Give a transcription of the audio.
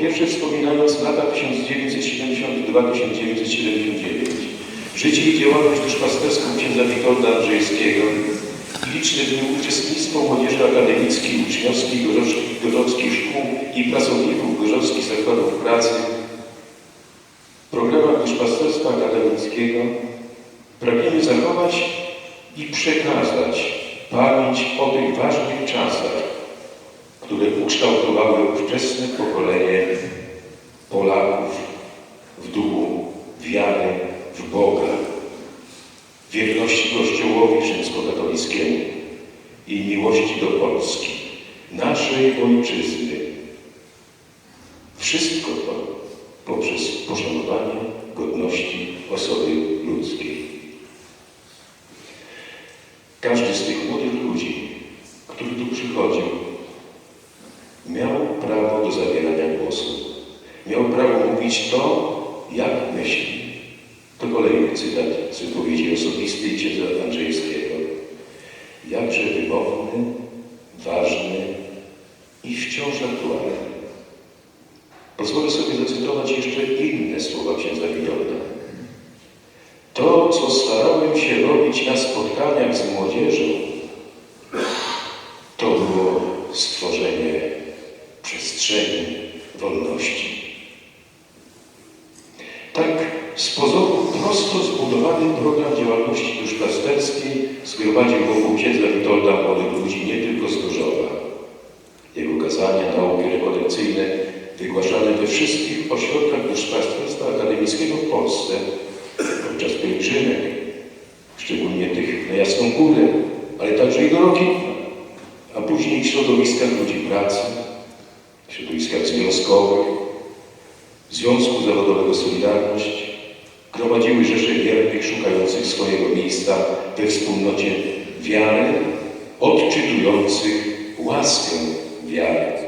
pierwsze wspominając lata 1972-1979, życie i działalność duszpasterską księdza Witolda Andrzejskiego liczne w uczestnictwo młodzieży akademickiej, uczniowskiej, gorzowskich szkół i pracowników gorzowskich zakładów pracy. W programach duszpasterstwa akademickiego. Pragniemy zachować i przekazać pamięć o tych ważnych czasach, które ukształtowały ówczesne pokolenie Polaków w duchu wiary w Boga, wierności Kościołowi rzymskokatolickiemu i miłości do Polski, naszej ojczyzny. Wszystko to poprzez poszanowanie godności osoby ludzkiej. Każdy z tych młodych ludzi, który tu przychodził, miał prawo do zabierania głosu. Miał prawo mówić to, jak myśli. To kolejny cytat z wypowiedzi osobistej księdza Andrzejskiego. Jakże wymowny, ważny i wciąż aktualny. Pozwolę sobie zacytować jeszcze inne słowa księdza Witolda. To, co starałem się robić na spotkaniach z młodzieżą, to było stworzenie przestrzeni wolności. Tak z pozoru prosto zbudowany program działalności duszpasterskiej zgromadził wokół księdza Witolda młodych ludzi nie tylko z Gorzowa. Jego kazania, nauki rekolekcyjne wygłaszane we wszystkich ośrodkach duszpasterstwa akademickiego w Polsce podczas pielgrzymek, szczególnie tych na Jasną Górę, ale także i do Rokitna, a później w środowiskach ludzi pracy, w środowiskach związkowych, Związku Zawodowego Solidarność, gromadziły rzesze wiernych szukających swojego miejsca we wspólnocie wiary, odczytujących łaskę wiary.